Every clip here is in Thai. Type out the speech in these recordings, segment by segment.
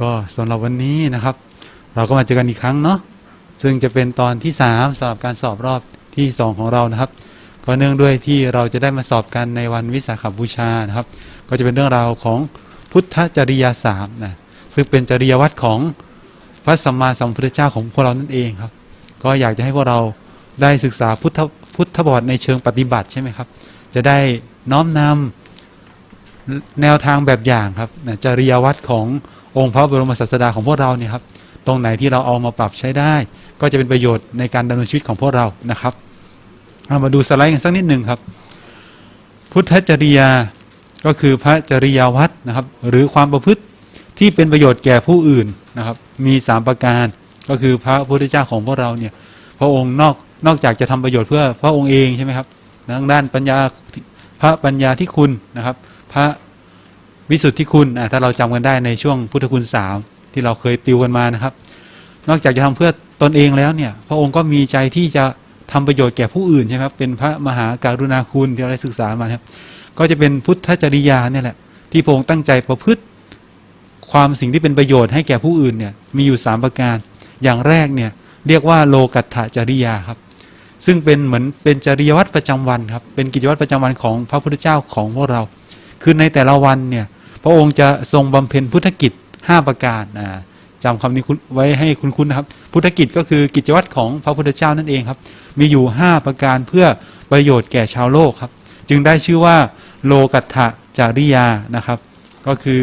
ก็สำหรับวันนี้นะครับ เราก็มาเจอกันอีกครั้งเนาะซึ่งจะเป็นตอนที่3สำหรับการสอบรอบที่ 2 ของเรานะครับ ก็เนื่องด้วยที่เราจะได้มาสอบกันในวันวิสาขบูชานะครับ ก็จะเป็นเรื่องราวของพุทธจริยาสามนะซึ่งเป็นจริยวัตรของพระสัมมาสัมพุทธเจ้าของพวกเรานั่นเองครับ ก็อยากจะให้พวกเราได้ศึกษาพุทธพุทธบทในเชิงปฏิบัติใช่ไหมครับ จะได้น้อมนำแนวทางแบบอย่างครับนะจริยวัตรของ องค์พระบรมศาสดาของพวกเราเนี่ยครับตรงไหนที่เราเอามาปรับใช้ได้ ก็จะเป็นประโยชน์ในการดำเนินชีวิตของพวกเรานะครับเรามาดูสไลด์กันสักนิดหนึ่งครับ พุทธจริยาก็คือพระจริยวัตรนะครับ หรือความประพฤติที่เป็นประโยชน์แก่ผู้อื่นนะครับ มีสามประการก็คือพระพุทธเจ้าของพวกเราเนี่ยพระองค์นอกนอกจากจะทำประโยชน์เพื่อพระองค์เองใช่ไหมครับทางด้านปัญญาพระปัญญาที่คุณนะครับ พระ วิสุทธิคุณถ้าเราจำกันได้ในช่วงพุทธคุณสามที่เราเคยติวกันมานะครับ นอกจากจะทำเพื่อตนเองแล้วเนี่ย พระองค์ก็มีใจที่จะทำประโยชน์แก่ผู้อื่นใช่ไหมครับเป็นพระมหาการุณาคุณที่เราได้ศึกษามาครับ ก็จะเป็นพุทธจริยาเนี่ยแหละที่พระองค์ตั้งใจประพฤติความสิ่งที่เป็นประโยชน์ให้แก่ผู้อื่นเนี่ยมีอยู่ 3 ประการ อย่างแรกเนี่ยเรียกว่าโลกัตถจริยาครับ ซึ่งเป็นเหมือนเป็นจริยวัตรประจำวันครับเป็นกิจวัตรประจำวันของพระพุทธเจ้าของพวกเรา คือในแต่ละวันเนี่ย ระองค์จะทรงบำเพ็ญพุทธกิจ 5 ประการอ่าจำคำนี้ไว้ให้คุณคุณนะครับ พุทธกิจก็คือกิจวัตรของพระพุทธเจ้านั่นเองครับ มีอยู่ 5 ประการเพื่อประโยชน์แก่ชาวโลกครับ จึงได้ชื่อว่าโลกัตถจริยานะครับ ก็คือ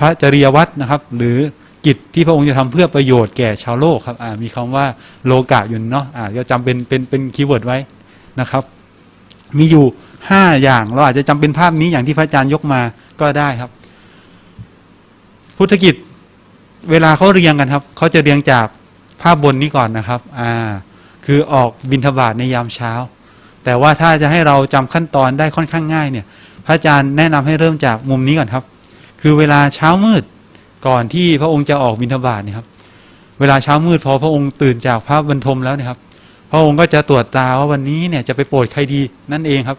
พระจริยวัตรนะครับ หรือกิจที่พระองค์จะทำเพื่อประโยชน์แก่ชาวโลกครับมีคำว่าโลกะอยู่เนาะอ่าก็จำเป็นเป็นเป็นคีย์เวิร์ดไว้นะครับ มีอยู่ 5 อย่างเราอาจจะจำเป็นภาพนี้อย่างที่พระอาจารย์ยกมา ก็ได้ครับ พุทธกิจเวลาเขาเรียงกันครับเขาจะเรียงจากภาพบนนี้ก่อนนะครับอ่าคือออกบิณฑบาตในยามเช้า แต่ว่าถ้าจะให้เราจำขั้นตอนได้ค่อนข้างง่ายเนี่ย พระอาจารย์แนะนำให้เริ่มจากมุมนี้ก่อนครับ คือเวลาเช้ามืดก่อนที่พระองค์จะออกบิณฑบาตเนี่ยครับ เวลาเช้ามืดพอพระองค์ตื่นจากพระบรรทมแล้วเนะครับ พระองค์ก็จะตรวจตาว่าวันนี้เนี่ยจะไปโปรดใครดีนั่นเองครับ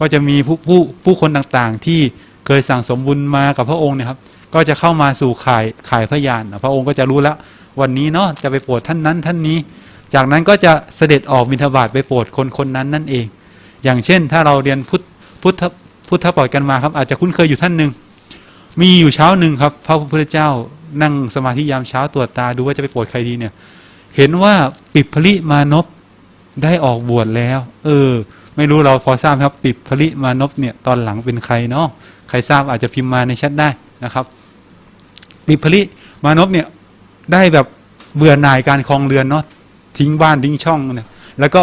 ก็จะมีผู้ผู้ผู้คนต่างๆที่ เคยสั่งสมบุญมากับพระองค์เนะครับ ก็จะเข้ามาสู่ข่ายข่ายพยานพระองค์ก็จะรู้แล้ว วันนี้เนาะจะไปโปรดท่านนั้นท่านนี้ จากนั้นก็จะเสด็จออกบิณฑบาตไปโปรดคนคนนั้นนั่นเอง อย่างเช่น ถ้าเราเรียนพุทธพุทธพุทธปล่อยกันมาครับ อาจจะคุ้นเคยอยู่ท่านหนึ่งมีอยู่เช้าหนึ่งครับ พระพุทธเจ้านั่งสมาธิยามเช้าตรวจตาดูว่าจะไปโปรดใครดีเนี่ย เห็นว่าปิดผลิมานพได้ออกบวชแล้ว เออ ไม่รู้เราพอทราบครับปิดผลิมานพเนี่ยตอนหลังเป็นใครเนาะใครทราบอาจจะพิมพ์มาในแชทได้นะครับปิดผลิมานพเนี่ยได้แบบเบื่อหน่ายการคลองเรือนเนาะทิ้งบ้านทิ้งช่องเนี่ยแล้วก็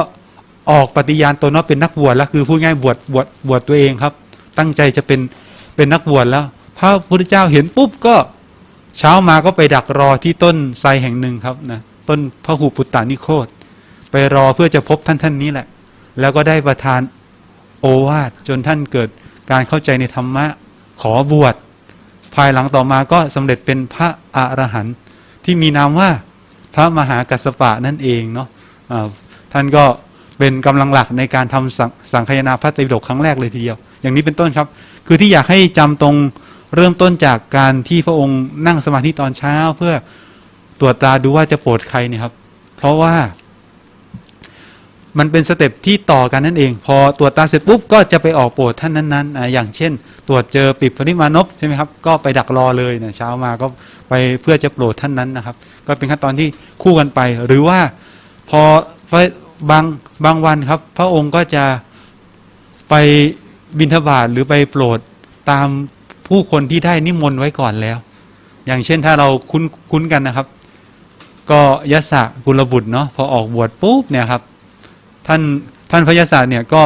ออกปฏิญาณตนว่าเป็นนักบวชแล้วคือพูดง่ายบวชบวชบวชตัวเองครับ ตั้งใจจะเป็นเป็นนักบวชแล้ว พระพุทธเจ้าเห็นปุ๊บก็เช้ามาก็ไปดักรอที่ต้นไทรแห่งหนึ่งครับนะต้นพระหูปุตตานิโครธไปรอเพื่อจะพบท่านท่านนี้แหละ แล้วก็ได้ประทานโอวาทจนท่านเกิดการเข้าใจในธรรมะขอบวชภายหลังต่อมาก็สำเร็จเป็นพระอรหันต์ที่มีนามว่าพระมหากัสสปะนั่นเองเนาะะท่านก็เป็นกำลังหลักในการทำสังสังคายนาพระไตรปิฎกครั้งแรกเลยทีเดียว อย่างนี้เป็นต้นครับ คือที่อยากให้จำตรงเริ่มต้นจากการที่พระองค์นั่งสมาธิตอนเช้าเพื่อตรวจตาดูว่าจะโปรดใครเนี่ยครับ เพราะว่า มันเป็นสเต็ปที่ต่อกันนั่นเอง พอตรวจตาเสร็จปุ๊บก็จะไปออกโปรดท่านนั้นๆอ่าอย่างเช่น ตรวจเจอปิดพนิมานพใช่ไหมครับก็ไปดักรอเลยนะเช้ามาก็ไปเพื่อจะโปรดท่านนั้นนะครับ ก็เป็นขั้นตอนที่คู่กันไป หรือว่าพอบางบางวันครับ พระองค์ก็จะไปบิณฑบาตหรือไปโปรดตามผู้คนที่ได้นิมนต์ไว้ก่อนแล้ว อย่างเช่นถ้าเราคุ้นคุ้นกันนะครับ ก็ยศกุลบุตรเนาะพอออกบวชปุ๊บเนี่ยครับ ท่านท่านพระยศเนี่ยก็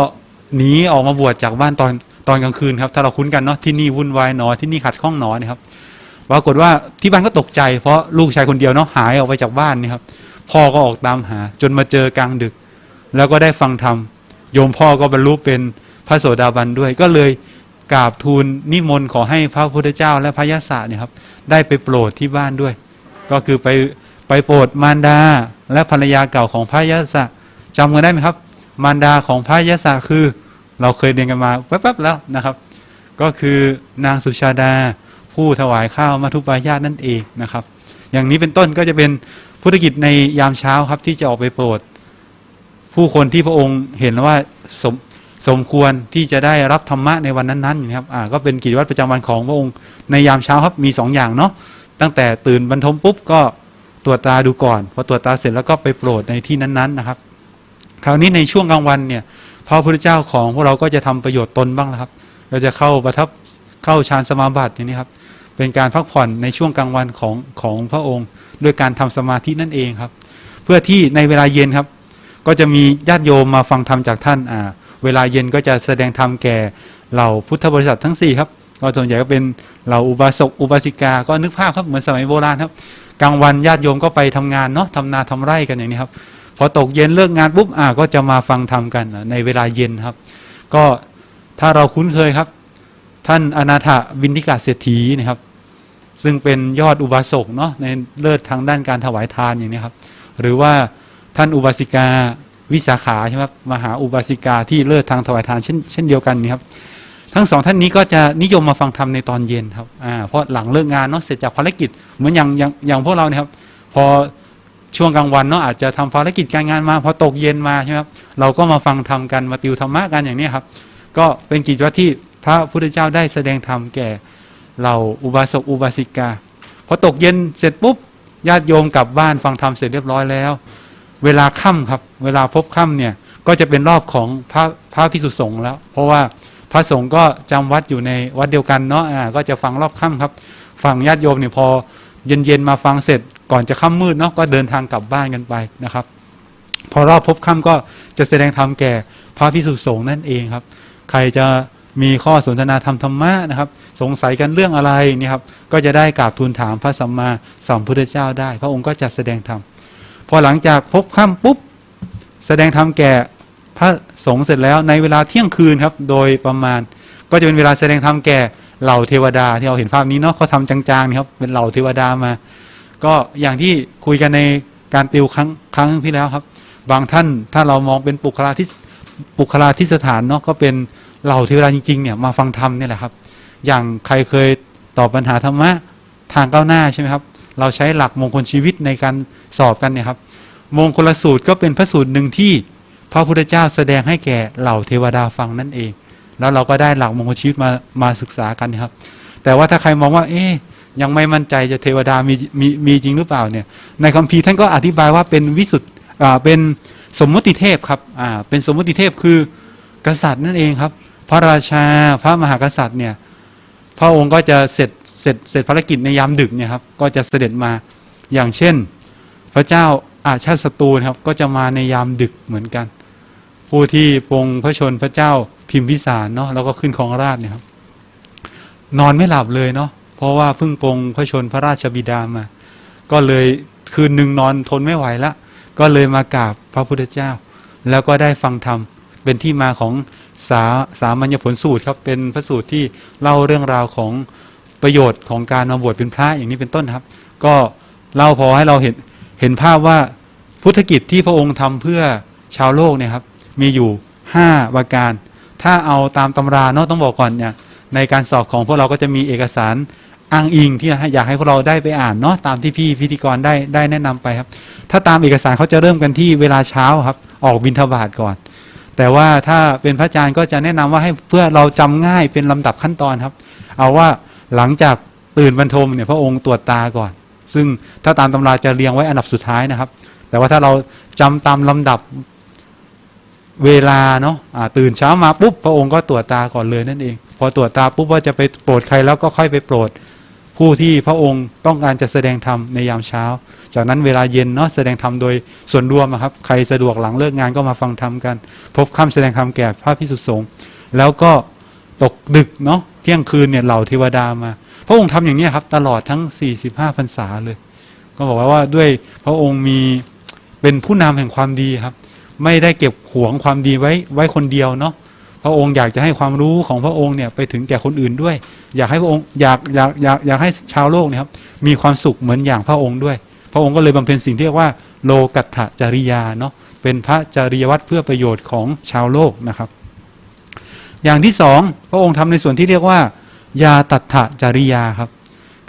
หนีออกมาบวชจากบ้านตอนตอนกลางคืนครับ ถ้าเราคุ้นกันเนาะที่นี่วุ่นวายหนอที่นี่ขัดข้องหนอนะครับปรากฏว่าที่บ้านก็ตกใจ เพราะลูกชายคนเดียวเนาะหายออกไปจากบ้านนี่ครับ พ่อก็ออกตามหา จนมาเจอกลางดึก แล้วก็ได้ฟังธรรมโยมพ่อก็บรรลุเป็นพระโสดาบันด้วย ก็เลยกราบทูลนิมนต์ขอให้พระพุทธเจ้าและพระยศเนี่ยครับ ได้ไปโปรดที่บ้านด้วย ก็คือไปไปโปรดมารดาและภรรยาเก่าของพระยศ จำกันได้ไหมครับ มารดาของพระยศคือ เราเคยเรียนกันมาแป๊บๆแล้วนะครับ ก็คือนางสุชาดา ผู้ถวายข้าวมาทุปายาตนั่นเองนะครับ อย่างนี้เป็นต้นก็จะเป็นพุทธกิจในยามเช้าครับที่จะออกไปโปรด ผู้คนที่พระองค์เห็นว่าสมสมควรที่จะได้รับธรรมะในวันนั้นๆนี้ครับอ่าก็เป็นกิจวัตรประจำวันของพระองค์ในยามเช้าครับมีสองอย่างเนาะตั้งแต่ตื่นบรรทมปุ๊บก็ตรวจตาดูก่อนพอตรวจตาเสร็จแล้วก็ไปโปรดในที่นั้นๆนะครับ คราวนี้ในช่วงกลางวันเนี่ยพระพุทธเจ้าของพวกเราก็จะทำประโยชน์ตนบ้างแล้วครับ เราจะเข้าประทับเข้าฌานสมาบัติอย่างนี้ครับ เป็นการพักผ่อนในช่วงกลางวันของของพระองค์ด้วยการทำสมาธินั่นเองครับ เพื่อที่ในเวลาเย็นครับ ก็จะมีญาติโยมมาฟังธรรมจากท่านอ่าเวลาเย็นก็จะแสดงธรรมแก่เหล่าพุทธบริษัททั้ง4ครับก็ส่วนใหญ่ก็เป็นเหล่าอุบาสกอุบาสิกาก็นึกภาพครับเหมือนสมัยโบราณครับ กลางวันญาติโยมก็ไปทำงานเนาะทำนาทำไร่กันอย่างนี้ครับ พอตกเย็นเลิกงานปุ๊บอ่าก็จะมาฟังธรรมกันในเวลาเย็นครับ ก็ถ้าเราคุ้นเคยครับ ท่านอนาถบินิกาเศรษฐีนะครับ ซึ่งเป็นยอดอุบาสกเนาะในเลิศทางด้านการถวายทานอย่างนี้ครับ หรือว่าท่านอุบาสิกาวิสาขาใช่ไหมครับมหาอุบาสิกาที่เลิศทางถวายทานเช่นเช่นเดียวกันนี่ครับทั้งสองท่านนี้ก็จะนิยมมาฟังธรรมในตอนเย็นครับ อ่า เพราะหลังเลิกงานเนาะ เสร็จจากภารกิจ เหมือนอย่างอย่างอย่างพวกเราเนี่ยครับ พอ ช่วงกลางวันเนาะอาจจะทำภารกิจการงานมาพอตกเย็นมาใช่ไหมครับเราก็มาฟังธรรมกันมาติวธรรมะกันอย่างนี้ครับ ก็เป็นกิจวัตรที่พระพุทธเจ้าได้แสดงธรรมแก่เราอุบาสกอุบาสิกาพอตกเย็นเสร็จปุ๊บญาติโยมกลับบ้านฟังธรรมเสร็จเรียบร้อยแล้ว เวลาค่ำครับ เวลาพบค่ำเนี่ยก็จะเป็นรอบของพระพระพิสุสงฆ์แล้ว เพราะว่าพระสงฆ์ก็จำวัดอยู่ในวัดเดียวกันเนาะอ่าก็จะฟังรอบค่ำครับฟังญาติโยมเนี่ยพอ เย็นๆมาฟังเสร็จก่อนจะค่ำมืดเนาะก็เดินทางกลับบ้านกันไปนะครับ พอรอบพบค่ำก็จะแสดงธรรมแก่พระพิสุสงฆ์นั่นเองครับ ใครจะมีข้อสนทนาธรรมธรรมะนะครับ สงสัยกันเรื่องอะไรนี่ครับก็จะได้กราบทูลถามพระสัมมาสัมพุทธเจ้าได้ พระองค์ก็จะแสดงธรรมพอหลังจากพบค่ำปุ๊บ แสดงธรรมแก่พระสงฆ์เสร็จแล้วในเวลาเที่ยงคืนครับ โดยประมาณก็จะเป็นเวลาแสดงธรรมแก่ เหล่าเทวดาที่เราเห็นภาพนี้เนาะเขาทำจางๆนี่ครับเป็นเหล่าเทวดามา ก็อย่างที่คุยกันในการติวครั้งครั้งที่แล้วครับ บางท่านถ้าเรามองเป็นปุคลาทิปุคลาทิสถานเนาะก็เป็นเหล่าเทวดาจริงๆเนี่ยมาฟังธรรมเนี่ยแหละครับ อย่างใครเคยตอบปัญหาธรรมะทางก้าวหน้าใช่ไหมครับ เราใช้หลักมงคลชีวิตในการสอบกันเนี่ยครับ มงคลสูตรก็เป็นพระสูตรหนึ่งที่พระพุทธเจ้าแสดงให้แก่เหล่าเทวดาฟังนั่นเอง แล้วเราก็ได้หลักมงคลชีวิตมามาศึกษากันครับ แต่ว่าถ้าใครมองว่า เอ๊ยยังไม่มั่นใจจะเทวดามีมีมีจริงหรือเปล่าเนี่ยในคัมภีร์ท่านก็อธิบายว่าเป็นวิสุทธ์อ่าเป็นสมมุติเทพครับอ่าเป็นสมมุติเทพคือกษัตริย์นั่นเองครับ พระราชาพระมหากษัตริย์เนี่ยพระองค์ก็จะเสร็จเสร็จเสร็จภารกิจในยามดึกเนี่ยครับก็จะเสด็จมาอย่างเช่น พระเจ้าอาชาติศัตรูนครับก็จะมาในยามดึกเหมือนกัน ผู้ที่ปงพระชนพระเจ้าพิมพิสารเนาะแล้วก็ขึ้นของราชเนี่ยครับนอนไม่หลับเลยเนาะเพราะว่าเพิ่งปงพระชนพระราชบิดามา ก็เลยคืนหนึ่งนอนทนไม่ไหวละ ก็เลยมากราบพระพุทธเจ้า แล้วก็ได้ฟังธรรมเป็นที่มาของสาสามัญญผลสูตรครับเป็นพระสูตรที่เล่าเรื่องราวของประโยชน์ของการมาบวชเป็นพระอย่างนี้เป็นต้นครับ ก็เล่าพอให้เราเห็นเห็นภาพว่าพุทธกิจที่พระองค์ทำเพื่อชาวโลกเนี่ยครับ มีอยู่ 5 ประการ ถ้าเอาตามตำราเนาะต้องบอกก่อนเนี่ยในการสอบของพวกเราก็จะมีเอกสารอ้างอิงที่อยากให้พวกเราได้ไปอ่านเนาะตามที่พี่พิธีกรได้ได้แนะนำไปครับ ถ้าตามเอกสารเขาจะเริ่มกันที่เวลาเช้าครับ ออกบิณฑบาตก่อน แต่ว่าถ้าเป็นพระอาจารย์ก็จะแนะนำว่าให้เพื่อเราจำง่ายเป็นลำดับขั้นตอนครับ เอาว่าหลังจากตื่นบรรทมเนี่ยพระองค์ตรวจตาก่อน ซึ่งถ้าตามตำราจะเรียงไว้อันดับสุดท้ายนะครับ แต่ว่าถ้าเราจำตามลำดับ เวลาเนาะะตื่นเช้ามาปุ๊บพระองค์ก็ตรวจตาก่อนเลยนั่นเอง พอตรวจตาปุ๊บว่าจะไปโปรดใครแล้วก็ค่อยไปโปรด ผู้ที่พระองค์ต้องการจะแสดงธรรมในยามเช้า จากนั้นเวลาเย็นเนาะแสดงธรรมโดยส่วนรวมครับ ใครสะดวกหลังเลิกงานก็มาฟังธรรมกัน พบคำแสดงธรรมแก่พระพิสุสงฆ์แล้วก็ตกดึกเนาะเที่ยงคืนเนี่ยเหล่าเทวดามา พระองค์ทำอย่างนี้ครับตลอดทั้ง 45พรรษาเลย ก็บอกว่าว่าด้วยพระองค์มีเป็นผู้นำแห่งความดีครับ ไม่ได้เก็บหวงความดีไว้ไว้คนเดียวเนาะพระองค์อยากจะให้ความรู้ของพระองค์เนี่ยไปถึงแก่คนอื่นด้วย อยากให้พระองค์อยากอยากอยากอยากให้ชาวโลกเนี่ยครับ มีความสุขเหมือนอย่างพระองค์ด้วย พระองค์ก็เลยบำเพ็ญสิ่งที่เรียกว่า โลกัตถจริยาเนาะเป็นพระจริยวัตรเพื่อประโยชน์ของชาวโลกนะครับ อย่างที่สองพระองค์ทำในส่วนที่เรียกว่า ยาตัถจริยาครับ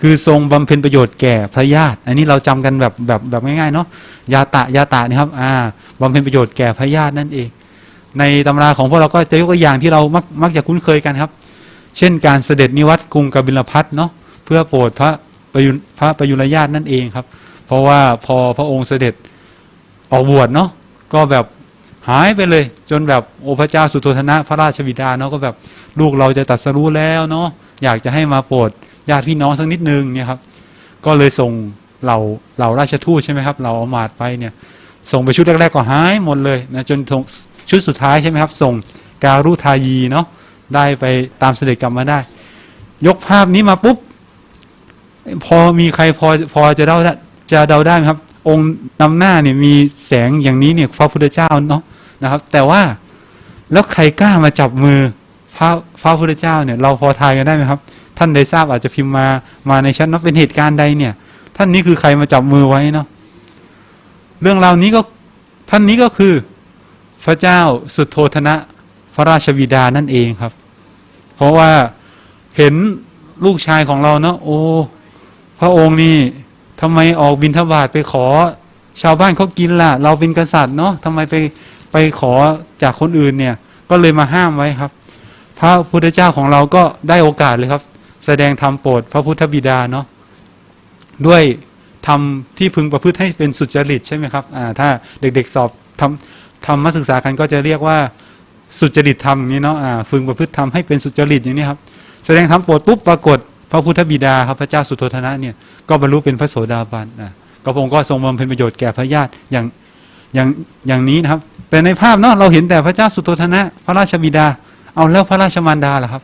คือทรงบำเพ็ญประโยชน์แก่พระญาติ อันนี้เราจำกันแบบแบบแบบง่ายๆเนาะยาตะยาตะนี่ครับอ่าบำเพ็ญประโยชน์แก่พระญาตินั่นเอง ในตำราของพวกเราก็จะยกตัวอย่างที่เรามักมักจะคุ้นเคยกันครับ เช่นการเสด็จนิวัตกรุงกบิลพัทเนาะเพื่อโปรดพระประยุพระประยุรญาตินั่นเองครับ เพราะว่าพอพระองค์เสด็จออกบวชเนาะก็แบบหายไปเลย จนแบบโอพระเจ้าสุโธทนะพระราชบิดาเนาะก็แบบลูกเราจะตัดสรู้แล้วเนาะอยากจะให้มาโปรด ญาติพี่น้องสักนิดนึงเนี่ยครับ ก็เลยส่งเหล่าเหล่าราชทูตใช่ไหมครับเหล่าอมาตย์ไปเนี่ย ส่งไปชุดแรกๆก็หายหมดเลยนะจนชุดสุดท้ายใช่ไหมครับ ส่งการุทายีเนาะได้ไปตามเสด็จกลับมาได้ ยกภาพนี้มาปุ๊บพอมีใครพอพอจะเดาได้จะเดาได้ไหมครับ องค์นำหน้าเนี่ยมีแสงอย่างนี้เนี่ยพระพุทธเจ้าเนาะนะครับ แต่ว่าแล้วใครกล้ามาจับมือพระพระพุทธเจ้าเนี่ย เราพอทายกันได้ไหมครับ ท่านได้ทราบอาจจะพิมพ์มามาในชั้นว่าเป็นเหตุการณ์ใดเนี่ย ท่านนี้คือใครมาจับมือไว้เนาะเรื่องราวนี้ก็ท่านนี้ก็คือพระเจ้าสุโธธนะพระราชบิดานั่นเองครับ เพราะว่าเห็นลูกชายของเราเนาะโอ้พระองค์นี่ทำไมออกบินทบาทไปขอ ชาวบ้านเขากินล่ะ เราเป็นกษัตริย์เนาะทำไมไปไปขอจากคนอื่นเนี่ย ก็เลยมาห้ามไว้ครับ พระพุทธเจ้าของเราก็ได้โอกาสเลยครับ แสดงธรรมโปรดพระพุทธบิดาเนาะด้วยทำที่พึงประพฤติให้เป็นสุจริตใช่ไหมครับถ้าเด็กๆสอบทำทำมาศึกษากันก็จะเรียกว่าสุจริตธรรมนี้เนาะพึงประพฤติทำให้เป็นสุจริตอย่างนี้ครับ แสดงธรรมโปรดปุ๊บปรากฏ พระพุทธบิดาครับพระเจ้าสุโธทนะเนี่ยก็บรรลุเป็นพระโสดาบันนะก็พระองค์ก็ทรงบำเพ็ญประโยชน์แก่พระญาติอย่างอย่างอย่างนี้นะครับ แต่ในภาพเนาะเราเห็นแต่พระเจ้าสุโธทนะ พระราชบิดา เอาแล้วพระราชมารดาล่ะครับ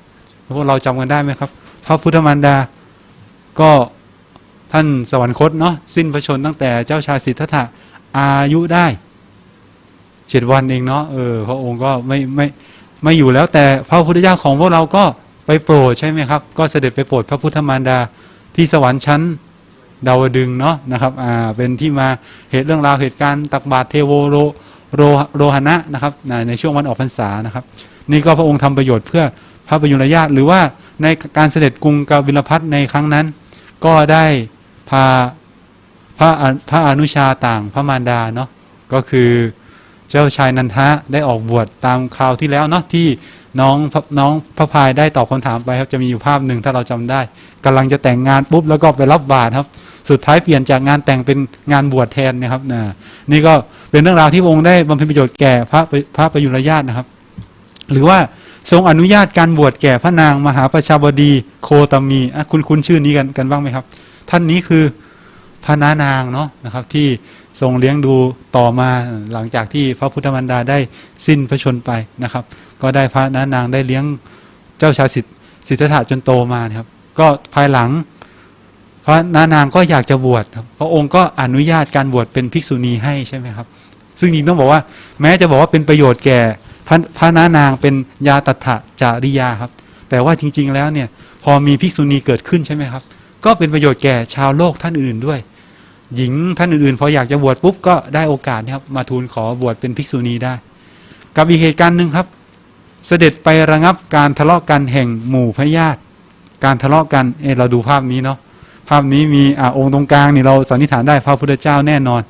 พวกเราจำกันได้ไหมครับ พระพุทธมารดา ก็ท่านสวรรคตเนาะสิ้นพระชนตั้งแต่เจ้าชายสิทธัตถะอายุได้เจ็ดวันเองเนาะเออพระองค์ก็ไม่ไม่ไม่อยู่แล้วแต่พระพุทธเจ้าของพวกเราก็ไปโปรดใช่ไหมครับ ก็เสด็จไปโปรดพระพุทธมารดาที่สวรรค์ชั้นดาวดึงเนาะนะครับอ่าเป็นที่มาเหตุเรื่องราวเหตุการณ์ตักบาตรเทโวโรโรโรหณะนะครับในช่วงวันออกพรรษานะครับ นี่ก็พระองค์ทำประโยชน์เพื่อพระประยุรญาติหรือว่า ในการเสด็จกรุงกาบิลพัทในครั้งนั้น ก็ได้พาพระพระอนุชาต่างพระมารดาเนาะก็คือเจ้าชายนันทะได้ออกบวชตามคราวที่แล้วเนาะที่น้องน้องพระพายได้ตอบคำถามไปครับจะมีอยู่ภาพหนึ่งถ้าเราจำได้กำลังจะแต่งงานปุ๊บแล้วก็ไปรับบาตรครับ สุดท้ายเปลี่ยนจากงานแต่งเป็นงานบวชแทนนะครับนะนี่ก็เป็นเรื่องราวที่องค์ได้บำเพ็ญประโยชน์แก่พระพระประยุรญาตินะครับ หรือว่า ทรงอนุญาตการบวชแก่พระนางมหาประชาบดีโคตมีอะคุณคุณชื่อนี้กันกันบ้างไหมครับ ท่านนี้คือพระนานางเนาะนะครับ ที่ทรงเลี้ยงดูต่อมาหลังจากที่พระพุทธมารดาได้สิ้นพระชนไปนะครับ ก็ได้พระนานางได้เลี้ยงเจ้าชายสิทธิสิทธัตถะจนโตมานะครับ ก็ภายหลัง พระนานางก็อยากจะบวชครับพระองค์ก็อนุญาตการบวชเป็นภิกษุณีให้ใช่ไหมครับ ซึ่งจริงต้องบอกว่า แม้จะบอกว่าเป็นประโยชน์แก่ พระพระนานางเป็นยาตถะจาริยาครับ แต่ว่าจริง ๆ แล้วเนี่ยพอมีภิกษุณีเกิดขึ้นใช่ไหมครับ ก็เป็นประโยชน์แก่ชาวโลกท่านอื่นด้วย หญิงท่านอื่นๆพออยากจะบวชปุ๊บก็ได้โอกาสนะครับ มาทูลขอบวชเป็นภิกษุณีได้ กับอีกเหตุการณ์หนึ่งครับ เสด็จไประงับการทะเลาะกันแห่งหมู่พระญาติการทะเลาะกันเออเราดูภาพนี้เนาะภาพนี้มีอ่าองค์ตรงกลางนี่เราสันนิษฐานได้พระพุทธเจ้าแน่นอน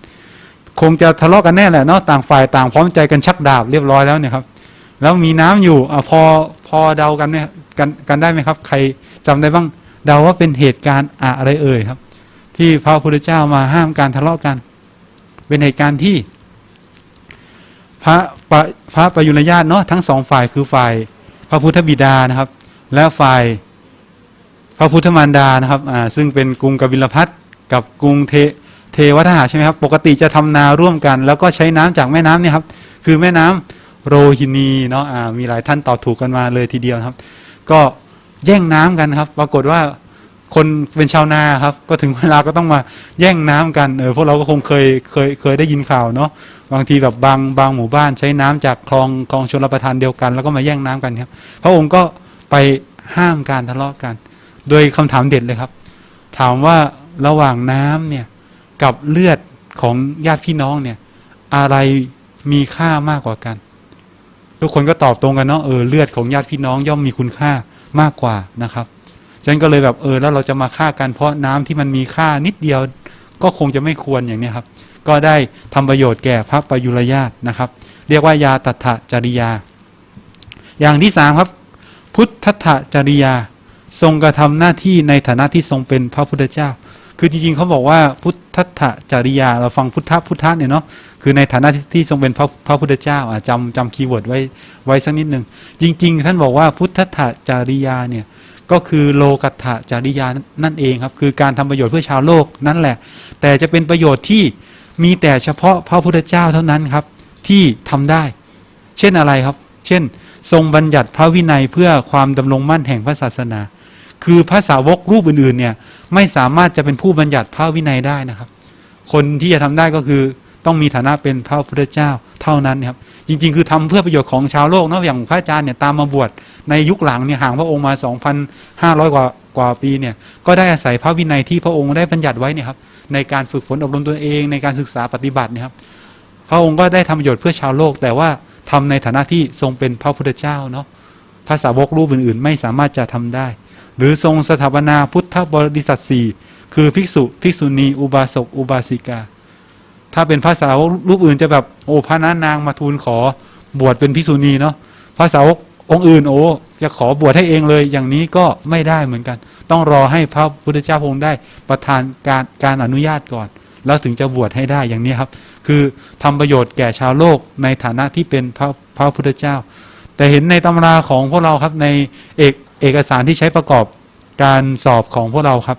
คงจะทะเลาะกันแน่แหละเนาะต่างฝ่ายต่างพร้อมใจกันชักดาบเรียบร้อยแล้วเนี่ยครับ แล้วมีน้ำอยู่อ่าพอพอเดากันเนี่ยกันกันได้ไหมครับ ใครจำได้บ้างเดาว่าเป็นเหตุการณ์อะไรเอ่ยครับ ที่พระพุทธเจ้ามาห้ามการทะเลาะกัน เป็นเหตุการณ์ที่ พระปะพระประยุรญาตเนาะทั้งสองฝ่ายคือฝ่าย พระพุทธบิดานะครับ และฝ่ายพระพุทธมารดานะครับอ่าซึ่งเป็นกรุงกบิลพัทกับกรุงเทเทวทหาใช่ไหมครับ ปกติจะทำนาร่วมกัน แล้วก็ใช้น้ำจากแม่น้ำเนี่ยครับ คือแม่น้ำ โรฮินีเนาะมีหลายท่านตอบถูกกันมาเลยทีเดียวครับ ก็แย่งน้ำกันครับ ปรากฏว่าคนเป็นชาวนาครับ ก็ถึงเวลาก็ต้องมาแย่งน้ำกันเออพวกเราก็คงเคยเคยเคยได้ยินข่าวเนาะบางทีแบบบางบางหมู่บ้านใช้น้ำจากคลองคลองชลประทานเดียวกัน แล้วก็มาแย่งน้ำกันครับ พระองค์ก็ไปห้ามการทะเลาะกัน โดยคำถามเด็ดเลยครับ ถามว่าระหว่างน้ำเนี่ยกับเลือดของญาติพี่น้องเนี่ยอะไรมีค่ามากกว่ากัน ทุกคนก็ตอบตรงกันเนาะเออเลือดของญาติพี่น้องย่อมมีคุณค่ามากกว่านะครับฉันก็เลยแบบเออแล้วเราจะมาฆ่ากันเพราะน้ำที่มันมีค่านิดเดียวก็คงจะไม่ควรอย่างนี้ครับ ก็ได้ทำประโยชน์แก่พระประยุรญาตนะครับ เรียกว่ายาตัถจริยา อย่างที่สามครับ พุทธะจริยา ทรงกระทำหน้าที่ในฐานะที่ทรงเป็นพระพุทธเจ้า คือจริงๆเขาบอกว่าพุทธจริยา เราฟังพุทธพุทธเนี่ยเนาะคือในฐานะที่ทรงเป็นพระพระพุทธเจ้าอะจำจำคีย์เวิร์ดไว้ไว้สักนิดหนึ่งจริง ๆ ท่านบอกว่าพุทธจริยาเนี่ยก็คือโลกัตถจริยานั่นเองครับ คือการทำประโยชน์เพื่อชาวโลกนั่นแหละ แต่จะเป็นประโยชน์ที่มีแต่เฉพาะพระพุทธเจ้าเท่านั้นครับที่ทำได้ เช่นอะไรครับ เช่น ทรงบัญญัติพระวินัยเพื่อความดำรงมั่นแห่งพระศาสนา คือพระสาวกรูปอื่นๆเนี่ยไม่สามารถจะเป็นผู้บัญญัติพระวินัยได้นะครับ คนที่จะทำได้ก็คือต้องมีฐานะเป็นพระพุทธเจ้าเท่านั้นครับจริง ๆ คือทำเพื่อประโยชน์ของชาวโลกเนาะอย่างพระอาจารย์เนี่ยตามมาบวชในยุคหลังเนี่ยห่างพระองค์มา 2,500 กว่ากว่าปีเนี่ยก็ได้อาศัยพระวินัยที่พระองค์ได้บัญญัติไว้เนี่ยครับในการฝึกฝนอบรมตัวเองในการศึกษาปฏิบัติเนี่ยครับ พระองค์ก็ได้ทำประโยชน์เพื่อชาวโลก แต่ว่าทำในฐานะที่ทรงเป็นพระพุทธเจ้าเนาะภาษาวกรูปอื่น ๆ ไม่สามารถจะทำได้ หรือทรงสถาปนาพุทธบริษัทสี่คือภิกษุ ภิกษุณี อุบาสก อุบาสิกา ถ้าเป็นภาษาวกรูปอื่นจะแบบโอ้พระนานางมาทูลขอบวชเป็นภิกษุณีเนาะภาษาวกองค์อื่นโอ้จะขอบวชให้เองเลยอย่างนี้ก็ไม่ได้เหมือนกัน ต้องรอให้พระพุทธเจ้าพระองค์ได้ประทานการการอนุญาตก่อน แล้วถึงจะบวชให้ได้อย่างนี้ครับ คือทำประโยชน์แก่ชาวโลกในฐานะที่เป็นพระพระพุทธเจ้า แต่เห็นในตำราของพวกเราครับในเอก เอกสารที่ใช้ประกอบการสอบของพวกเราครับ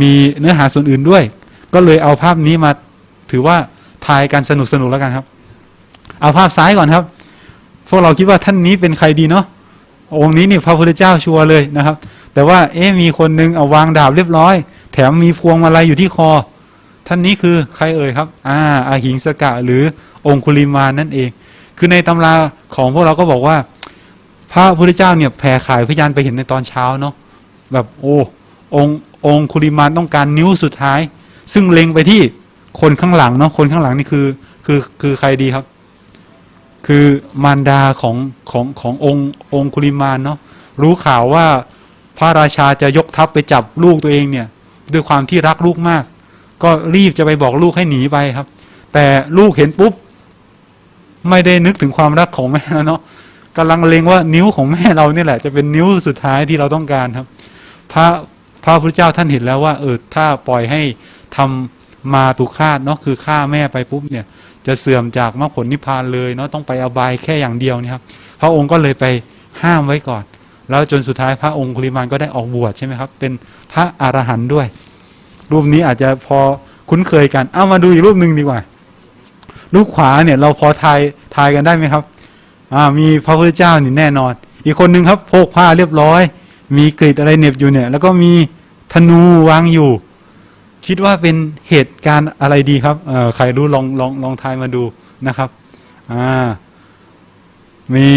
มีเนื้อหาส่วนอื่นด้วย ก็เลยเอาภาพนี้มาถือว่าทายกันสนุกสนุกแล้วกันครับ เอาภาพซ้ายก่อนครับ พวกเราคิดว่าท่านนี้เป็นใครดีเนาะองค์นี้นี่พระพุทธเจ้าชัวร์เลยนะครับ แต่ว่าเอ๊มีคนนึงเอาวางดาบเรียบร้อย แถมมีพวงมาลัยอยู่ที่คอ ท่านนี้คือใครเอ่ยครับ อ่าอาหิงสกะหรือองคุลิมานนั่นเอง คือในตำราของพวกเราก็บอกว่า พระพุทธเจ้าเนี่ยแผ่ขายพยานไปเห็นในตอนเช้าเนาะแบบโอ้ององคุลิมานต้องการนิ้วสุดท้าย ซึ่งเล็งไปที่คนข้างหลังเนาะคนข้างหลังนี่คือคือคือใครดีครับ คือมารดาของของขององค์องคุลิมานเนาะรู้ข่าวว่าพระราชาจะยกทัพไปจับลูกตัวเองเนี่ย ด้วยความที่รักลูกมาก ก็รีบจะไปบอกลูกให้หนีไปครับ แต่ลูกเห็นปุ๊บ ไม่ได้นึกถึงความรักของแม่แล้วเนาะ กำลังเลงว่านิ้วของแม่เราเนี่ยแหละ จะเป็นนิ้วสุดท้ายที่เราต้องการครับ พระพระพุทธเจ้าท่านเห็นแล้วว่าเออถ้าปล่อยให้ทำมาตุคาตเนาะคือฆ่าแม่ไปปุ๊บเนี่ย จะเสื่อมจากมรรคผลนิพพานเลยเนาะต้องไปอบายแค่อย่างเดียวนี่ครับพระองค์ก็เลยไปห้ามไว้ก่อน แล้วจนสุดท้ายพระองค์คุลิมานก็ได้ออกบวชใช่ไหมครับ เป็นพระอรหันต์ด้วย รูปนี้อาจจะพอคุ้นเคยกัน เอามาดูอีกรูปหนึ่งดีกว่ารูปขวาเนี่ยเราพอทายทายกันได้ไหมครับ มีพระพุทธเจ้านี่แน่นอน อีกคนหนึ่งครับโพกผ้าเรียบร้อย มีกรีดอะไรเน็บอยู่เนี่ย แล้วก็มีธนูวางอยู่ คิดว่าเป็นเหตุการณ์อะไรดีครับเออใครรู้ลองลองลองทายมาดูนะครับอ่ามี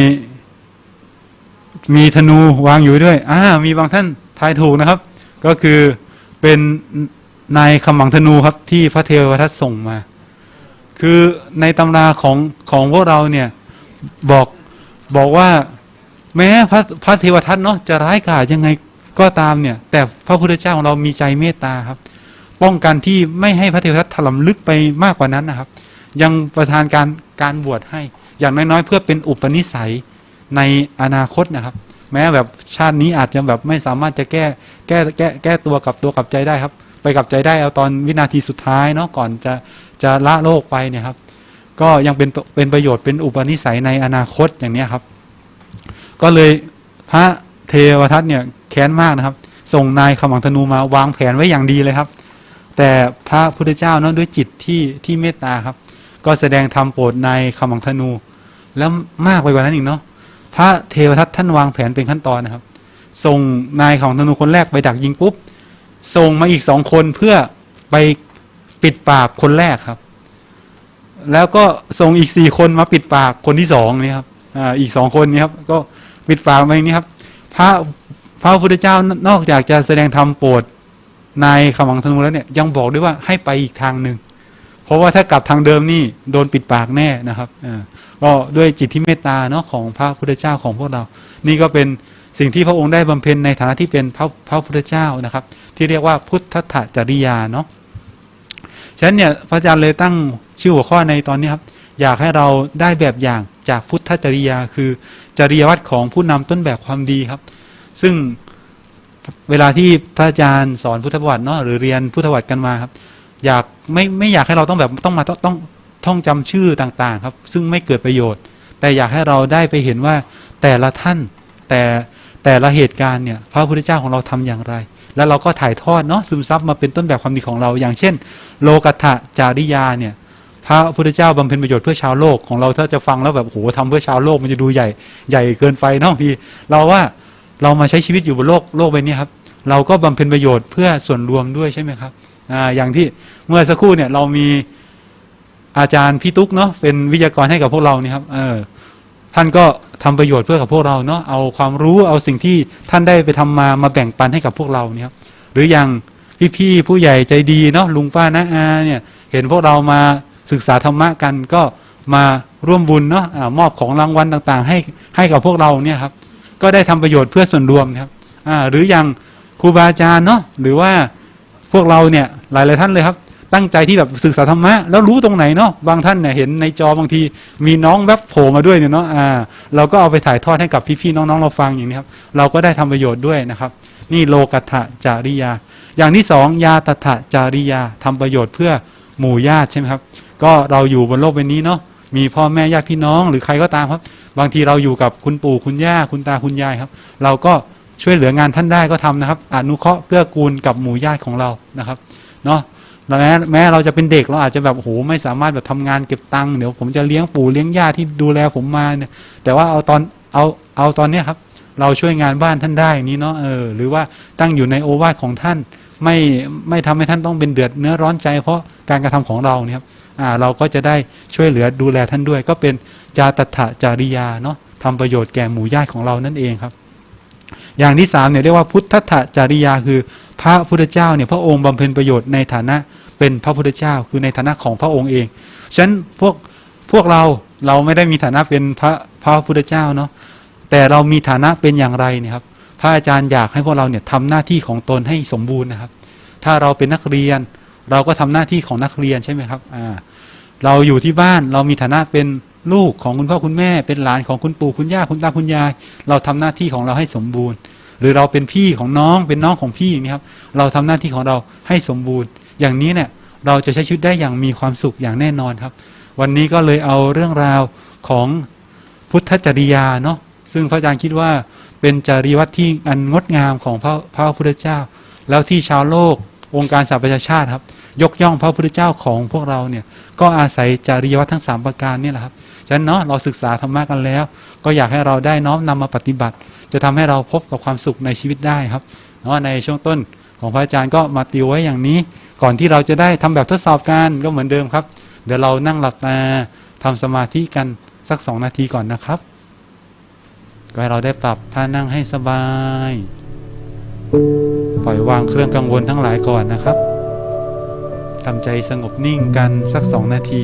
มีธนูวางอยู่ด้วยอ่ามีบางท่านทายถูกนะครับ ก็คือเป็นนายขมังธนูครับที่พระเทวทัตส่งมา คือในตำราของของพวกเราเนี่ย บอกบอกว่าแม้พระพระเทวทัตเนาะจะร้ายกาจยังไงก็ตามเนี่ย แต่พระพุทธเจ้าของเรามีใจเมตตาครับ ป้องกันที่ไม่ให้พระเทวทัตถล่มลึกไปมากกว่านั้นนะครับ ยังประทานการการบวชให้ อย่างน้อยๆ เพื่อเป็นอุปนิสัยในอนาคตนะครับ แม้แบบชาตินี้อาจจะแบบไม่สามารถจะแก้แก้แก้แก้ตัวกับตัวกับใจได้ครับ ไปกับใจได้เอาตอนวินาทีสุดท้ายเนาะก่อนจะจะละโลกไปเนี่ยครับ ก็ยังเป็นเป็นประโยชน์เป็นอุปนิสัยในอนาคตอย่างนี้ครับ ก็เลยพระเทวทัตเนี่ยแค้นมากนะครับ ส่งนายขมังธนูมาวางแผนไว้อย่างดีเลยครับ แต่พระพุทธเจ้าเนาะด้วยจิตที่ที่เมตตาครับ ก็แสดงธรรมโปรดนายขมังธนู แล้วมากไปกว่านั้นอีกเนาะพระเทวทัตท่านวางแผนเป็นขั้นตอนนะครับ ส่งนายของธนูคนแรกไปดักยิงปุ๊บส่งมาอีกสองคนเพื่อไปปิดปากคนแรกครับ แล้วก็ส่งอีกสี่คนมาปิดปากคนที่สองนี่ครับอ่าอีกสองคนนี้ครับ ก็ปิดปากไปนี่ครับ พระพระพุทธเจ้านอกจากจะแสดงธรรมโปรดนายขมังธนูแล้วเนี่ยยังบอกด้วยว่าให้ไปอีกทางหนึ่งเพราะว่าถ้ากลับทางเดิมนี่โดนปิดปากแน่นะครับอ่าก็ด้วยจิตที่เมตตาเนาะของพระพุทธเจ้าของพวกเรา นี่ก็เป็นสิ่งที่พระองค์ได้บำเพ็ญในฐานะที่เป็นพระพระพุทธเจ้านะครับ ที่เรียกว่าพุทธถจริยาเนาะฉะนั้นเนี่ยพระอาจารย์เลยตั้ง ชื่อหัวข้อในตอนนี้ครับ อยากให้เราได้แบบอย่างจากพุทธจริยา คือจริยวัตรของผู้นำต้นแบบความดีครับ ซึ่งเวลาที่พระอาจารย์สอนพุทธประวัติเนาะหรือเรียนพุทธประวัติกันมาครับ อยากไม่ไม่อยากให้เราต้องแบบต้องมาต้องต้องท่องจำชื่อต่างๆ ครับ ซึ่งไม่เกิดประโยชน์ แต่อยากให้เราได้ไปเห็นว่าแต่ละท่านแต่แต่ละเหตุการณ์เนี่ยพระพุทธเจ้าของเราทำอย่างไร แล้วเราก็ถ่ายทอดเนาะซึมซับมาเป็นต้นแบบความดีของเรา อย่างเช่น โลกัตถจาริยาเนี่ย พระพุทธเจ้าบำเพ็ญประโยชน์เพื่อชาวโลกของเราถ้าจะฟังแล้วแบบโหทำเพื่อชาวโลกมันจะดูใหญ่ใหญ่เกินไปเนาะพี่เราว่าเรามาใช้ชีวิตอยู่บนโลกโลกใบนี้ครับ เราก็บำเพ็ญประโยชน์เพื่อส่วนรวมด้วยใช่ไหมครับอ่าอย่างที่เมื่อสักครู่เนี่ยเรามีอาจารย์พี่ตุ๊กเนาะเป็นวิทยากรให้กับพวกเรานี่ครับเออท่านก็ทำประโยชน์เพื่อกับพวกเราเนาะเอาความรู้เอาสิ่งที่ท่านได้ไปทำมามาแบ่งปันให้กับพวกเราเนี่ยครับหรืออย่างพี่ๆผู้ใหญ่ใจดีเนาะลุงป้าน้าอาเนี่ยเห็นพวกเรามา ศึกษาธรรมะกันก็มาร่วมบุญเนาะอามอบของรางวัลต่างๆ ให้ให้กับพวกเราเนี่ยครับ ก็ได้ทำประโยชน์เพื่อส่วนรวมนะครับหรืออย่างครูบาอาจารย์เนาะหรือว่าพวกเราเนี่ยหลายๆท่านเลยครับ ตั้งใจที่แบบศึกษาธรรมะแล้วรู้ตรงไหนเนาะบางท่านเนี่ยเห็นในจอบางที มีน้องแวบโผล่มาด้วยเนี่ยเนาะอ่าเราก็เอาไปถ่ายทอดให้กับพี่ๆน้องๆเราฟังอย่างนี้ครับ เราก็ได้ทำประโยชน์ด้วยนะครับ นี่โลกัตจาริยา อย่างที่สองยาตถจาริยาทำประโยชน์เพื่อหมู่ญาติใช่ไหมครับ ก็เราอยู่บนโลกใบนี้เนาะมีพ่อแม่ญาติพี่น้อง หรือใครก็ตามครับ บางทีเราอยู่กับคุณปู่คุณย่าคุณตาคุณยายครับ เราก็ช่วยเหลืองานท่านได้ก็ทำนะครับ อนุเคราะห์เกื้อกูลกับหมู่ญาติของเรานะครับเนาะแม้แม้เราจะเป็นเด็กเราอาจจะแบบโอ้โหไม่สามารถแบบทำงานเก็บตังค์เดี๋ยวผมจะเลี้ยงปู่เลี้ยงย่าที่ดูแลผมมาเนี่ย แต่ว่าเอาตอนเอาเอาตอนเนี้ยครับ เราช่วยงานบ้านท่านได้นี้เนาะเออหรือว่าตั้งอยู่ในโอวาทของท่าน ไม่ไม่ทำให้ท่านต้องเป็นเดือดเนื้อร้อนใจ เพราะการกระทำของเราเนี่ยครับ เราก็จะได้ช่วยเหลือดูแลท่านด้วย ก็เป็นจาตถจาริยาเนาะทำประโยชน์แก่หมู่ญาติของเรานั่นเองครับ อย่างที่สามเนี่ยเรียกว่าพุทธถจาริยาคือพระพุทธเจ้าเนี่ยพระองค์บำเพ็ญประโยชน์ในฐานะเป็นพระพุทธเจ้า คือในฐานะของพระองค์เองฉะนั้นพวกพวกเราเราไม่ได้มีฐานะเป็นพระพระพุทธเจ้าเนาะแต่เรามีฐานะเป็นอย่างไรเนี่ยครับ พระอาจารย์อยากให้พวกเราเนี่ยทำหน้าที่ของตนให้สมบูรณ์นะครับ ถ้าเราเป็นนักเรียน เราก็ทำหน้าที่ของนักเรียนใช่ไหมครับอ่าเราอยู่ที่บ้านเรามีฐานะเป็นลูกของคุณพ่อคุณแม่ เป็นหลานของคุณปู่คุณย่าคุณตาคุณยาย เราทำหน้าที่ของเราให้สมบูรณ์ หรือเราเป็นพี่ของน้องเป็นน้องของพี่อย่างนี้ครับ เราทำหน้าที่ของเราให้สมบูรณ์ อย่างนี้เนี่ยเราจะใช้ชีวิตได้อย่างมีความสุขอย่างแน่นอนครับ วันนี้ก็เลยเอาเรื่องราวของพุทธจริยาเนาะซึ่งพระอาจารย์คิดว่าเป็นจริยวัตรที่อันงดงามของพระพระพุทธเจ้า แล้วที่ชาวโลก องค์การสหประชาชาติครับ ยกย่องพระพุทธเจ้าของพวกเราเนี่ยก็อาศัยจริยวัตรทั้ง 3 ประการนี่แหละครับฉะนั้นเนาะเราศึกษาธรรมะกันแล้ว ก็อยากให้เราได้น้อมนำมาปฏิบัติ จะทำให้เราพบกับความสุขในชีวิตได้ครับเนาะในช่วงต้นของพระอาจารย์ก็มาติวไว้อย่างนี้ ก่อนที่เราจะได้ทำแบบทดสอบกันก็เหมือนเดิมครับ เดี๋ยวเรานั่งหลับตาทำสมาธิกันสักสองนาทีก่อนนะครับก็ให้เราได้ปรับท่านั่งให้สบาย ปล่อยวางเครื่องกังวลทั้งหลายก่อนนะครับทำใจสงบนิ่งกันสักสองนาที